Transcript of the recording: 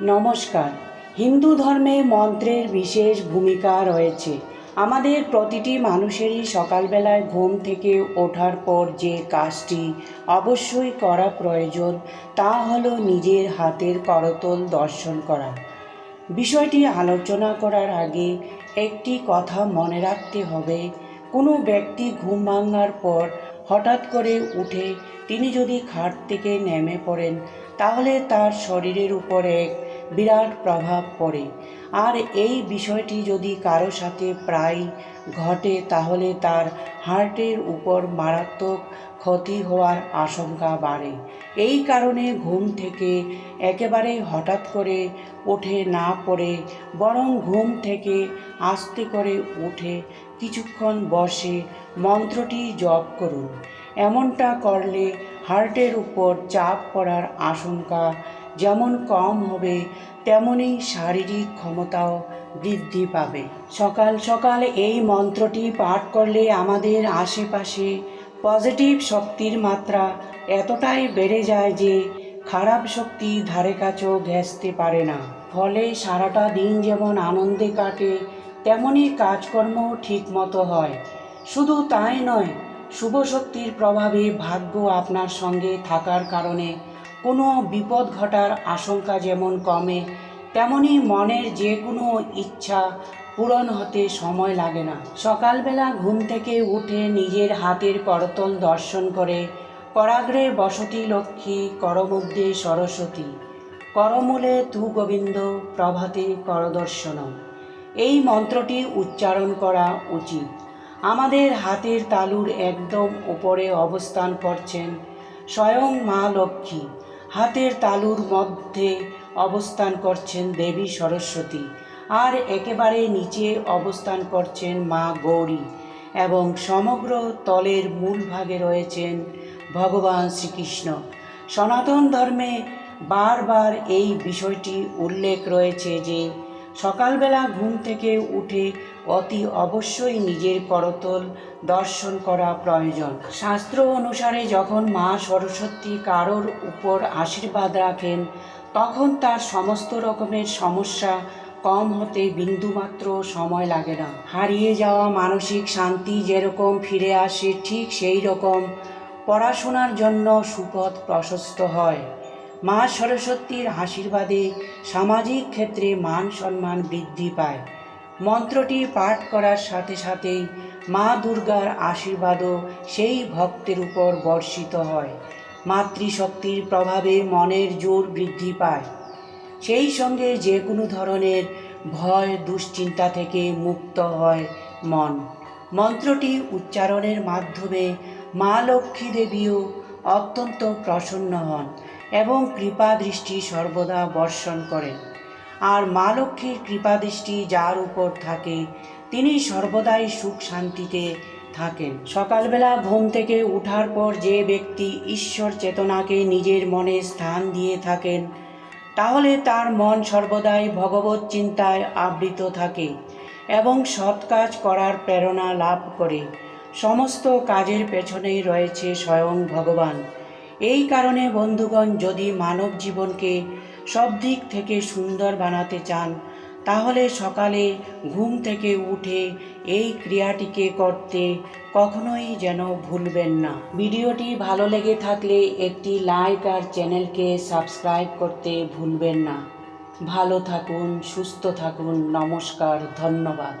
নমস্কার। হিন্দু ধর্মে মন্ত্রের বিশেষ ভূমিকা রয়েছে। আমাদের প্রতিটি মানুষেরই সকালবেলায় ঘুম থেকে ওঠার পর যে কাজটি অবশ্যই করা প্রয়োজন, তা হলো নিজের হাতের করতল দর্শন করা। বিষয়টি আলোচনা করার আগে একটি কথা মনে রাখতে হবে। কোনো ব্যক্তি ঘুম ভাঙার পর হঠাৎ করে উঠে তিনি যদি খাট থেকে নেমে পড়েন, তাহলে তার শরীরের উপর এক বিরাট প্রভাব পড়ে। আর এই বিষয়টি যদি কারও সাথে প্রায় ঘটে, তাহলে তার হার্টের উপর মারাত্মক ক্ষতি হওয়ার আশঙ্কা বাড়ে। এই কারণে ঘুম থেকে একেবারে হঠাৎ করে ওঠে না পড়ে, বরং ঘুম থেকে আস্তে করে উঠে কিছুক্ষণ বসে মন্ত্রটি জপ করুন। এমনটা করলে হার্টের উপর চাপ পড়ার আশঙ্কা যেমন কম হবে, তেমনই শারীরিক ক্ষমতাও বৃদ্ধি পাবে। সকাল সকাল এই মন্ত্রটি পাঠ করলে আমাদের আশেপাশে পজিটিভ শক্তির মাত্রা এতটাই বেড়ে যায় যে খারাপ শক্তি ধারে কাছেও ঘেঁচতে পারে না। ফলে সারাটা দিন যেমন আনন্দে কাটে তেমনই কাজকর্ম ঠিকমতো হয়। শুধু তাই নয়, শুভ শক্তির প্রভাবে ভাগ্য আপনার সঙ্গে থাকার কারণে কোনো বিপদ ঘটার আশঙ্কা যেমন কমে, তেমনি মনের যে কোনো ইচ্ছা পূরণ হতে সময় লাগে না। সকালবেলা ঘুম থেকে উঠে নিজের হাতের করতল দর্শন করে করাগ্রে বসতি লক্ষ্মী করমধ্যে সরস্বতী, করমূলে তু গোবিন্দ, প্রভাতে করদর্শনম এই মন্ত্রটি উচ্চারণ করা উচিত। আমাদের হাতের তালুর একদম উপরে অবস্থান করছেন স্বয়ং মা লক্ষ্মী। হাতের তালুর মধ্যে অবস্থান করছেন দেবী সরস্বতী, আর একেবারে নিচে অবস্থান করছেন মা গৌরী এবং সমগ্র তলের মূল ভাগে রয়েছেন ভগবান শ্রীকৃষ্ণ। সনাতন ধর্মে বারবার এই বিষয়টি উল্লেখ রয়েছে যে, সকালবেলা ঘুম থেকে উঠে অতি অবশ্যই নিজের করতল দর্শন করা প্রয়োজন। শাস্ত্র অনুসারে যখন মা সরস্বতী কারোর উপর আশীর্বাদ রাখেন, তখন তার সমস্ত রকমের সমস্যা কম হতে বিন্দুমাত্র সময় লাগে না। হারিয়ে যাওয়া মানসিক শান্তি যেরকম ফিরে আসে, ঠিক সেই রকম পড়াশোনার জন্য সুপথ প্রশস্ত হয়। মা সরস্বতীর আশীর্বাদে সামাজিক ক্ষেত্রে মান সম্মান বৃদ্ধি পায়। মন্ত্রটি পাঠ করার সাথে সাথেই মা দুর্গার আশীর্বাদও সেই ভক্তের উপর বর্ষিত হয়। মাতৃশক্তির প্রভাবে মনের জোর বৃদ্ধি পায়। সেই সঙ্গে যে কোনো ধরনের ভয়, দুশ্চিন্তা থেকে মুক্ত হয় মন। মন্ত্রটি উচ্চারণের মাধ্যমে মা লক্ষ্মী দেবীও অত্যন্ত প্রসন্ন হন এবং কৃপা দৃষ্টি সর্বদা বর্ষণ করেন। আর মা লক্ষ্মীর কৃপা দৃষ্টি যার উপর থাকে, তিনি সর্বদাই সুখ শান্তিতে থাকেন। সকালবেলা ঘুম থেকে উঠার পর যে ব্যক্তি ঈশ্বর চেতনাকে নিজের মনে স্থান দিয়ে থাকেন, তাহলে তার মন সর্বদাই ভগবত চিন্তায় আবৃত থাকে এবং সৎ কাজ করার প্রেরণা লাভ করে। সমস্ত কাজের পেছনেই রয়েছে স্বয়ং ভগবান। এই কারণে বন্ধুগণ, যদি মানব জীবনকে সব দিক থেকে সুন্দর বানাতে চান, তাহলে সকালে ঘুম থেকে উঠে এই ক্রিয়াটিকে করতে কখনোই যেন ভুলবেন না। ভিডিওটি ভালো লেগে থাকলে একটি লাইক আর চ্যানেলকে সাবস্ক্রাইব করতে ভুলবেন না। ভালো থাকুন, সুস্থ থাকুন, নমস্কার, ধন্যবাদ।